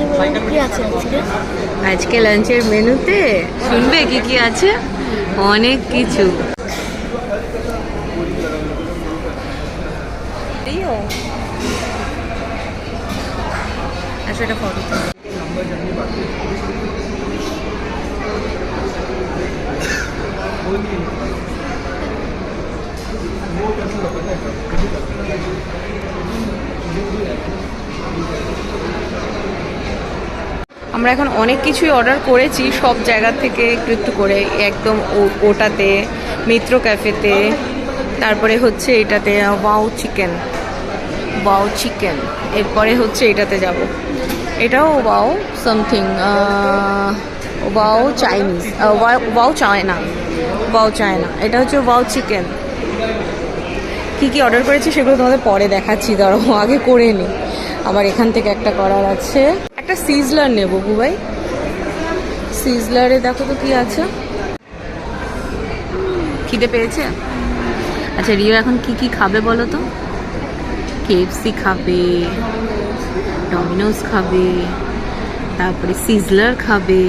লাঞ্চের মেনু কি আছে আজকে? আজকে লাঞ্চের মেনুতে শুনবে কি কি আছে? অনেক কিছু। এটা ফটো আমরা এখন অনেক কিছুই অর্ডার করেছি, সব জায়গা থেকে একটু একটু করে, একদম ওটাতে, মিত্র ক্যাফেতে, তারপরে হচ্ছে এটাতে ওয়াও চিকেন ওয়াও চিকেন এরপরে হচ্ছে এটাতে যাব। এটাও wow something wow Chinese wow China wow China এটা হচ্ছে ওয়াও চিকেন কি কি অর্ডার করেছি সেগুলো তোমাদের পরে দেখাচ্ছি, ধরো, আগে করে নি। আবার এখান থেকে একটা করার আছে। একটা সিজলার নেব বুবাই সিজলারে দেখো তো কি আছে। খিদে পেয়েছে? আচ্ছা রিও এখন কি কি খাবে বলো তো? কেএফসি খাবে ডমিনোস খাবে, তারপরে সিজলার খাবে,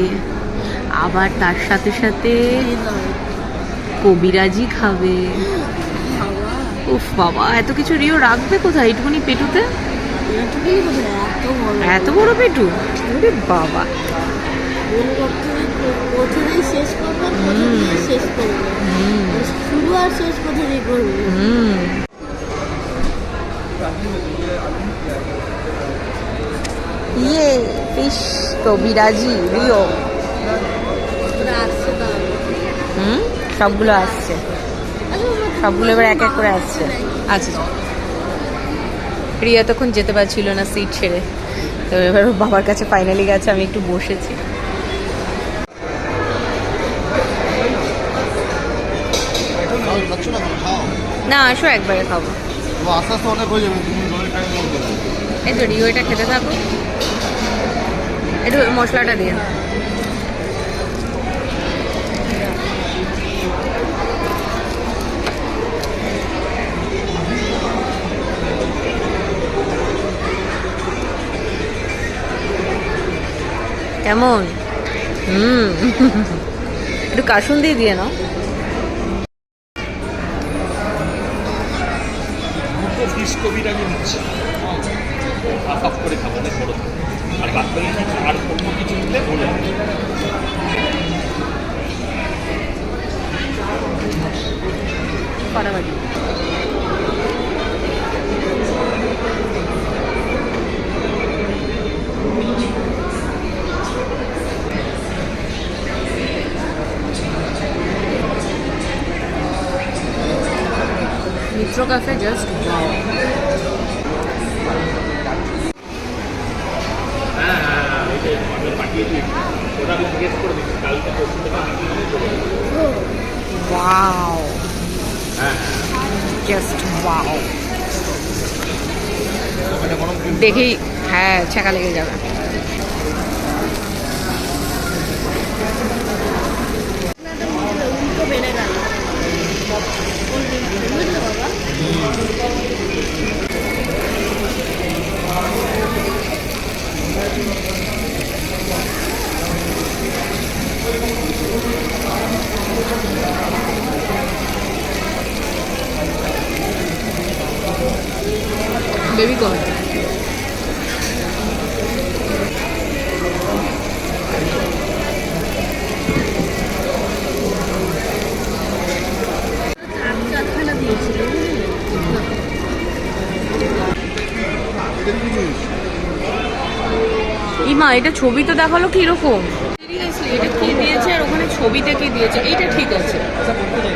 আবার তার সাথে সাথে কবিরাজি খাবে। উফ বাবা, এত কিছু রিও রাখবে কোথায়? এইটুকুনি পেটুতে? এত বড় পেটু ওরে বাবা। শেষ করব শেষ করব। শুরু আর শেষ কোথা দিয়ে করব হুম। ইয়ে ফিশ রিও। ওরা হুম? সবগুলো আসছে। সবগুলো এবার এক এক করে আসছে। আচ্ছা। রিয়া তখন যেতে পারছিল না সিট ছেড়ে। তো এবার বাবার কাছে ফাইনালি গেছে, আমি একটু বসেছি। না, আসো একবারে খাব। এই তো, রিও এটা খেতে থাকো একটু মশলাটা দিয়ে। কেমন? হুম। একটু কাসুন দিয়ে দিয়ে নাও। দুটো ফিস কবিরাজি নিচ্ছে। হাফ হাফ করে খাব অনেক বড়। আর বাদ আর অন্য কিছু নিলে বলে দেবে। ফাটাফাটি মিত্র ক্যাফে জাস্ট হ্যাঁ হ্যাঁ হ্যাঁ, ওই যে আমি পাঠিয়ে দিই ওটা আমি জিজ্ঞেস করে দিচ্ছি কালকে পরশু থেকে পাঠিয়ে দিলে চলে যাবে। ওয়াও হ্যাঁ জাস্ট ওয়াও এটা গরম cream দেখেই হ্যাঁ ছ্যাঁকা লেগে যাবে উল্টো বেড়ে গেল বুঝলো বাবা বেবি কর্ন চারখানা দিয়েছিল এটা কি জিনিস? ইমা এটা ছবি তো দেখাল কীরকম এটা কি দিয়েছে আর ওখানে ছবিতে কি দিয়েছে এটা ঠিক আছে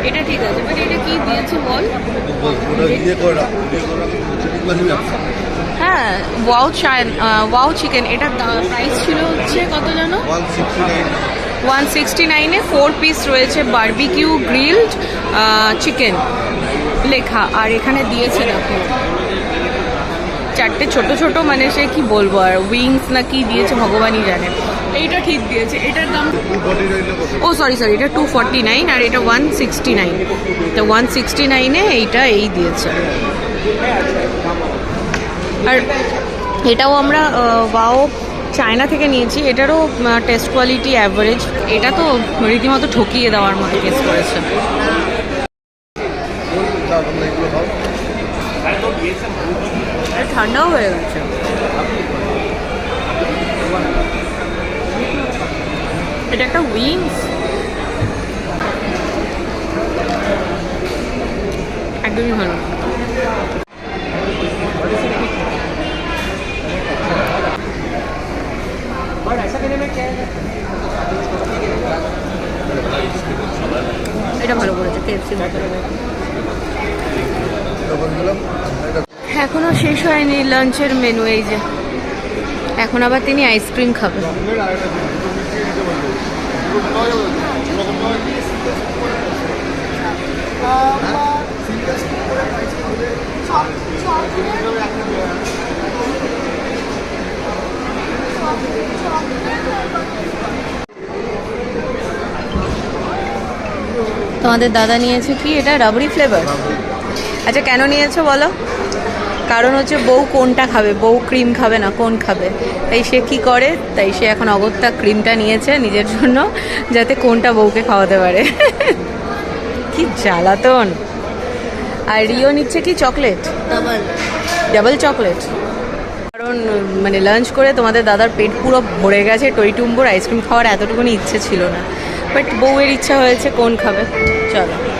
এটা ঠিক আছে বাট এটা কি দিয়েছে বল হ্যাঁ ওয়াও চায়ন ওয়াও চিকেন এটার প্রাইস ছিল হচ্ছে কত জানো? ওয়ান সিক্সটি নাইনে ফোর পিস রয়েছে বার্বিকিউ গ্রিলড চিকেন লেখা। আর এখানে দিয়েছে দেখো চারটে ছোট ছোট মানে সে কি বলব আর উইংস না কি দিয়েছে ভগবানই জানে। এইটা ঠিক দিয়েছে। এটার দাম 249 এ কত? ও সরি সরি এটা টু ফর্টি নাইন আর এটা ওয়ান সিক্সটি নাইন তো ওয়ান সিক্সটি নাইনে এইটা এই দিয়েছে। আর এটাও আমরা ওয়াও চায়না থেকে নিয়েছি। এটারও টেস্ট কোয়ালিটি অ্যাভারেজ এটা তো রীতিমতো ঠকিয়ে দেওয়ার মতো কেস করেছে। ঠান্ডাও হয়ে গেছে। এটা একটা উইংস একদমই ভালো না। এটা ভালো করেছে কেএফসি মতো তখন গেলাম একটা এখনও শেষ হয়নি লাঞ্চের মেনু এই যে। এখন আবার তিনি আইসক্রিম খাবে। তোমাদের দাদা নিয়েছে কি? এটা রাবড়ি ফ্লেভার আচ্ছা কেন নিয়েছো বলো? কারণ হচ্ছে বউ কোনটা খাবে? বউ ক্রিম খাবে না কোন খাবে? তাই সে কি করে? তাই সে এখন অগত্যা ক্রিমটা নিয়েছে নিজের জন্য যাতে কোনটা বউকে খাওয়াতে পারে। কি জ্বালাতন। আর রিও নিচ্ছে কি চকলেট ডাবল ডাবল চকলেট কারণ মানে লাঞ্চ করে তোমাদের দাদার পেট পুরো ভরে গেছে টইটুম্বুর আইসক্রিম খাওয়ার এতটুকুনি ইচ্ছে ছিল না। বাট বউয়ের ইচ্ছা হয়েছে কোন খাবে? 这个